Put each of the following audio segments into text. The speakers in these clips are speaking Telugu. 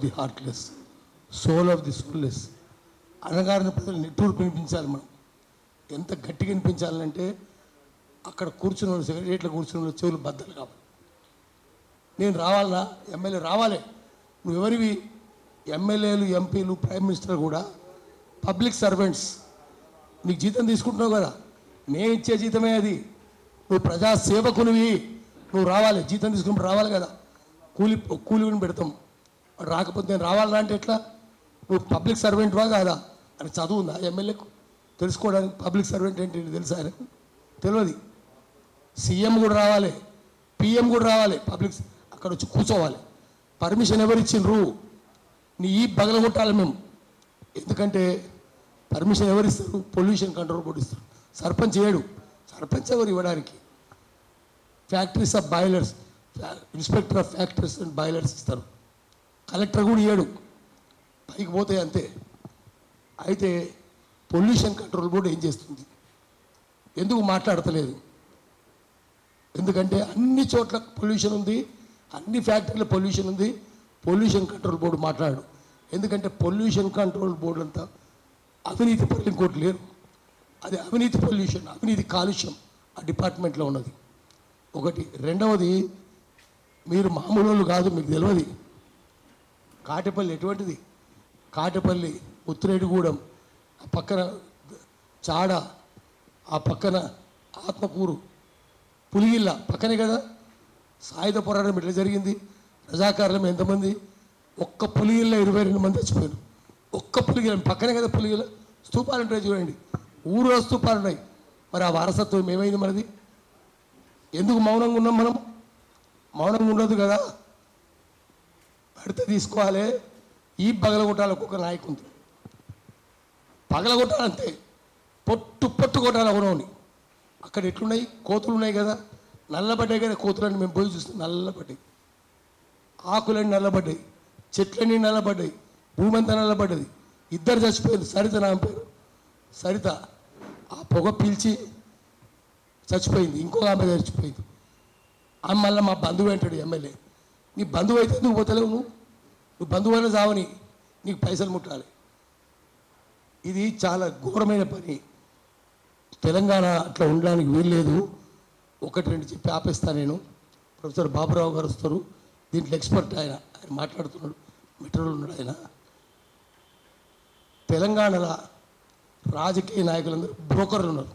The heartless soul of the soulless అనగారిన ప్రజలు నిట్టూరు వినిపించాలి మనం. ఎంత గట్టిగా వినిపించాలంటే అక్కడ కూర్చున్న వాళ్ళు సెక్రటరియట్లో కూర్చున్న వాళ్ళు చెవులు బద్దలు కావాలి నేను రావాలా? ఎమ్మెల్యే రావాలి. నువ్వు ఎవరివి? ఎమ్మెల్యేలు ఎంపీలు ప్రైమ్ మినిస్టర్ కూడా పబ్లిక్ సర్వెంట్స్. నీకు జీతం తీసుకుంటున్నావు కదా? నేను ఇచ్చే జీతమే అది. నువ్వు ప్రజాసేవకునివి నువ్వు రావాలి. జీతం తీసుకుని రావాలి కదా. కూలి కూలిని పెడతాం. రాకపోతే నేను రావాలన్నా అంటే ఎట్లా? నువ్వు పబ్లిక్ సర్వెంట్వా కాదా? అని చదువు ఉందా ఎమ్మెల్యేకు? తెలుసుకోవడానికి పబ్లిక్ సర్వెంట్ ఏంటి తెలుసా తెలియదు. సీఎం కూడా రావాలి పిఎం కూడా రావాలి పబ్లిక్ అక్కడ వచ్చి కూర్చోవాలి. పర్మిషన్ ఎవరిచ్చిండ్రు? నీ ఈ బగలగొట్టాలి మేము. ఎందుకంటే పర్మిషన్ ఎవరిస్తారు? పొల్యూషన్ కంట్రోల్ బోర్డు ఇస్తారు. సర్పంచ్ ఏడు. సర్పంచ్ ఎవరు ఇవ్వడానికి? Factories of boilers inspector of factories and boilers ఇస్తారు. కలెక్టర్ కూడా ఏడు పైకి పోతే అంతే. అయితే పొల్యూషన్ కంట్రోల్ బోర్డు ఏం చేస్తుంది? ఎందుకు మాట్లాడతలేదు? ఎందుకంటే అన్ని చోట్ల పొల్యూషన్ ఉంది అన్ని ఫ్యాక్టరీల పొల్యూషన్ ఉంది పొల్యూషన్ కంట్రోల్ బోర్డు మాట్లాడు. ఎందుకంటే పొల్యూషన్ కంట్రోల్ బోర్డు అంతా అవినీతి పనులు ఇంకోటి లేరు. అది అవినీతి పొల్యూషన్ అవినీతి కాలుష్యం ఆ డిపార్ట్మెంట్లో ఉన్నది. ఒకటి. రెండవది మీరు మామూలు వాళ్ళు కాదు మీకు తెలియదు. కాటపల్లి ఎటువంటిది? కాటపల్లి ఉత్తిరేడిగూడెం ఆ పక్కన చాడ ఆ పక్కన ఆత్మకూరు. పులిగిల్ల పక్కనే కదా? సాయుధ పోరాటం ఎట్లా జరిగింది? రజాకారులం ఎంతమంది? ఒక్క పులిగిల్ల ఇరవై రెండు మంది చచ్చిపోయారు. ఒక్క పులిగిల్ల పక్కనే కదా పులిగిల్ల? స్తూపాలు ఉంటాయి చూడండి. ఊరు స్తూపాలు ఉన్నాయి. మరి ఆ వారసత్వం ఏమైంది మనది? ఎందుకు మౌనంగా ఉన్నాం మనం? మౌనంగా ఉండదు కదా? జాగ్రత్త తీసుకోవాలి. ఈ పగలగొట్టాలి ఒక్కొక్క నాయకుంది పగలగొట్టాలంతే పొట్టు పొట్టు కొట్టాలి ఒకరోని అక్కడ ఎట్లున్నాయి? కోతులు ఉన్నాయి కదా. నల్లబడ్డాయి కదా కోతులని మేము పోయి చూస్తాం నల్లబడ్డాయి. ఆకులన్నీ నల్లబడ్డాయి. చెట్లన్నీ నల్లబడ్డాయి. భూమి అంతా నల్లబడ్డది. ఇద్దరు చచ్చిపోయారు. సరిత నా పేరు. సరిత ఆ పొగ పీల్చి చచ్చిపోయింది. ఇంకో ఆమె చచ్చిపోయింది. ఆమె మళ్ళీ మా బంధువు అంటాడు ఎమ్మెల్యే నీ బంధువు అయితే నువ్వు పోతలేవు నువ్వు? నువ్వు బంధువైన సావని చావని నీకు పైసలు ముట్టాలి. ఇది చాలా ఘోరమైన పని. తెలంగాణ అట్లా ఉండడానికి వీల్లేదు. ఒకటి రెండు చెప్పి ఆపేస్తాను నేను. ప్రొఫెసర్ బాబురావు గారు వస్తారు. దీంట్లో ఎక్స్పర్ట్ ఆయన. ఆయన మాట్లాడుతున్నాడు. మెటీరియల్ ఉన్నాడు ఆయన. తెలంగాణలో రాజకీయ నాయకులందరూ బ్రోకర్లు ఉన్నారు.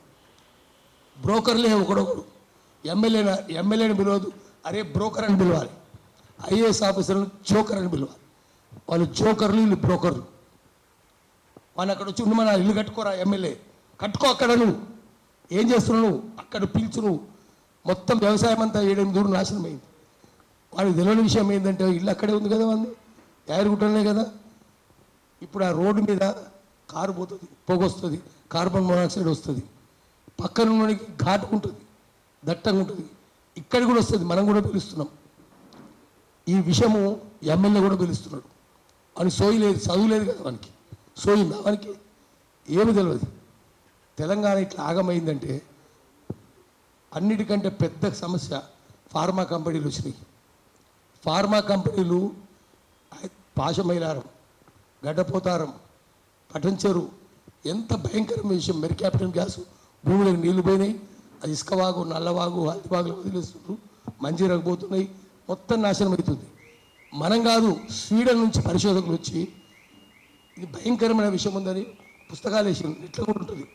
బ్రోకర్లే ఒకడొకడు. ఎమ్మెల్యే ఎమ్మెల్యేని పిలవద్దు. అరే బ్రోకర్ అని పిలవాలి. ఐఏఎస్ ఆఫీసర్ను జోకర్ అని పిలవాలి. వాళ్ళు జోకర్లు వీళ్ళు బ్రోకర్లు. వాళ్ళు అక్కడ వచ్చి ఉండి మన ఇల్లు కట్టుకోరా ఎమ్మెల్యే. కట్టుకో అక్కడ నువ్వు. ఏం చేస్తున్నావు నువ్వు? అక్కడ పిలుచు నువ్వు. మొత్తం వ్యవసాయం అంతా ఏడెనిమిది దూరం నాశనం అయింది. వాళ్ళకి తెలియని విషయం ఏంటంటే ఇల్లు అక్కడే ఉంది కదా మంది యాదగిరిగుట్టలనే కదా. ఇప్పుడు ఆ రోడ్డు మీద కారు పోతుంది పొగొస్తుంది కార్బన్ మోనాక్సైడ్ వస్తుంది. పక్కన ఉన్నోడికి ఘాటు ఉంటుంది దట్టంగా ఉంటుంది. ఇక్కడ కూడా వస్తుంది మనం కూడా పిలుస్తున్నాం. ఈ విషయము ఎమ్మెల్యే కూడా పిలుస్తున్నాడు. అని సోయి లేదు చదువు లేదు కదా మనకి సోయిందా మనకి ఏమి తెలియదు తెలంగాణ ఇట్లా ఆగమైందంటే అన్నిటికంటే పెద్ద సమస్య ఫార్మా కంపెనీలు వచ్చినాయి. ఫార్మా కంపెనీలు పాశమైలారం గడ్డపోతారం పటంచెరు ఎంత భయంకరమైన విషయం. మెరికాప్టన్ గ్యాస్ భూమిలోకి నీళ్ళు పోయినాయి అది ఇసుకవాగు నల్లవాగు హల్దివాగులు వదిలేస్తున్నారు మంజీరకు పోతున్నాయి మొత్తం నాశనం అవుతుంది. మనం కాదు స్వీడన్ నుంచి పరిశోధకులు వచ్చి ఇది భయంకరమైన విషయం ఉందని పుస్తకాలు వేసి ఇట్లా కూడా ఉంటుంది.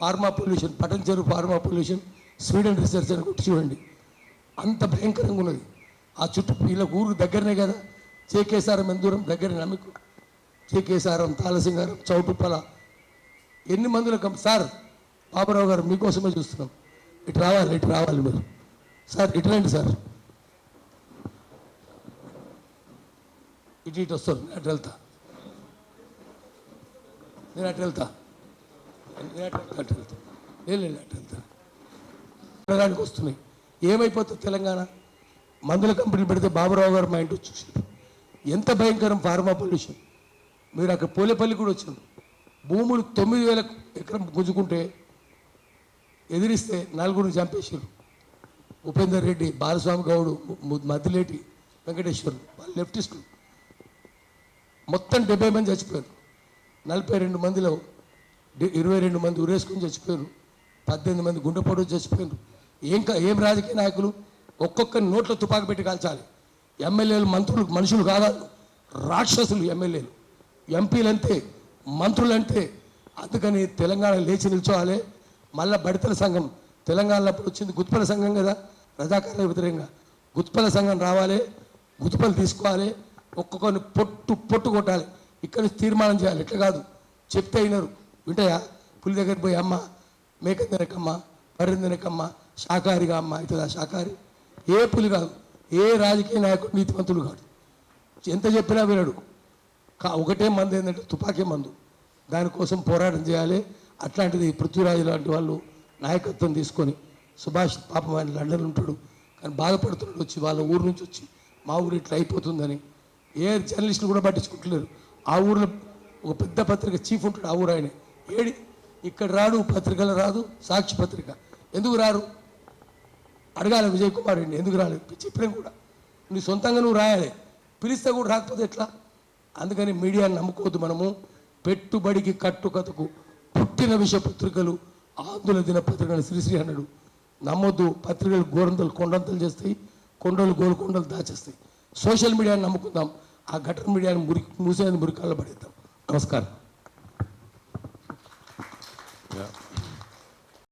Pharma pollution Patancheru pharma pollution Sweden research అని కొట్టి చూడండి. అంత భయంకరంగా ఉన్నది. ఆ చుట్టూ వీళ్ళ ఊరు దగ్గరనే కదా. చేకేసారం ఎంత దూరం దగ్గరనే మీకు చేకేసారం తాళసింగారం చౌటుప్పల ఎన్ని మందుల సార్ బాబురావు గారు మీకోసమే చూస్తున్నాం. ఇటు రావాలి ఇటు రావాలి మీరు. సార్ ఇటు రండి సార్. ఇటు ఇటు వస్తారు నేను అటు వెళ్తా. నేను అటు వెళ్తా. నేను అటు వెళ్తా అటు వెళ్తా. లేదు అటు వెళ్తా. అడగడానికి వస్తున్నాయి. ఏమైపోతుంది తెలంగాణ? మందుల కంపెనీ పెడితే బాబురావు గారు మా ఇంటి చూసారు ఎంత భయంకరం ఫార్మా పొల్యూషన్. మీరు అక్కడ పోలేపల్లి కూడా వచ్చారు. భూములు తొమ్మిది వేల ఎకరం గుంజుకుంటే ఎదిరిస్తే నలుగురిని చంపేశారు. ఉపేందర్ రెడ్డి బాలస్వామి గౌడు మద్దిలేటి వెంకటేశ్వరుడు వాళ్ళు లెఫ్టిస్టులు. మొత్తం డెబ్బై మంది చచ్చిపోయారు. నలభై రెండు మందిలో ఇరవై రెండు మంది ఉరేసుకుని చచ్చిపోయారు. పద్దెనిమిది మంది గుండెపోటు చచ్చిపోయారు. ఏం ఏం రాజకీయ నాయకులు ఒక్కొక్క నోట్లో తుపాకు పెట్టి కాల్చాలి. ఎమ్మెల్యేలు మంత్రులు మనుషులు కాదా రాక్షసులు ఎమ్మెల్యేలు. ఎంపీలు అంతే మంత్రులు అంటే అందుకని తెలంగాణ లేచి నిల్చోవాలి. మళ్ళా బడితల సంఘం తెలంగాణలో అప్పుడు వచ్చింది గుత్పల సంఘం కదా రజాకారుల వ్యతిరేకంగా. గుత్పల సంఘం రావాలి గుత్పలు తీసుకోవాలి. ఒక్కొక్కరిని పొట్టు పొట్టు కొట్టాలి. ఇక్కడ తీర్మానం చేయాలి. ఎట్లా కాదు. చెప్తే అయినారు. వింటాయా? పులి దగ్గర పోయి అమ్మ మేక తినకమ్మ బర్రె తినకమ్మ శాకాహారిగా అమ్మ అవుతుందా శాకాహారి? ఏ పులి కాదు. ఏ రాజకీయ నాయకుడు నీతివంతుడు కాదు. ఎంత చెప్పినా వినడు. కా ఒకటే మందు ఏంటంటే తుపాకీ మందు. దానికోసం పోరాటం చేయాలి. అట్లాంటిది పృథ్వీరాజు లాంటి వాళ్ళు నాయకత్వం తీసుకొని సుభాష్ పాపం ఆయన లండన్ ఉంటాడు. కానీ బాధపడుతున్నాడు. వచ్చి వాళ్ళ ఊరు నుంచి వచ్చి మా ఊరు ఇట్లా అయిపోతుందని ఏ జర్నలిస్టులు కూడా పట్టించుకుంటలేరు ఆ ఊరిలో ఒక పెద్ద పత్రిక చీఫ్ ఉంటాడు ఆ ఊరు ఆయన. ఏడి? ఇక్కడ రాడు పత్రికలు రాదు సాక్షి పత్రిక. ఎందుకు రారు? అడగాలి విజయ్ కుమార్ రెడ్డి ఎందుకు రాలేదు? చెప్పినా కూడా. నీ సొంతంగా నువ్వు రాయాలి. పిలిస్తే కూడా రాకపోతే ఎట్లా? అందుకని మీడియాని నమ్ముకోవద్దు మనము. పెట్టుబడికి కట్టుకథకు పుట్టిన విషయ పత్రికలు ఆందోళన దిన పత్రికలు శ్రీశ్రీ అన్నాడు. నమ్మొద్దు పత్రికలు గోరంతలు కొండంతలు చేస్తాయి. కొండలు గోల్కొండలు దాచేస్తాయి. సోషల్ మీడియాని నమ్ముకుందాం. ఆ గటర్ మీడియాను మురి మూసేది మురికాల్లో పడేద్దాం నమస్కారం Yeah.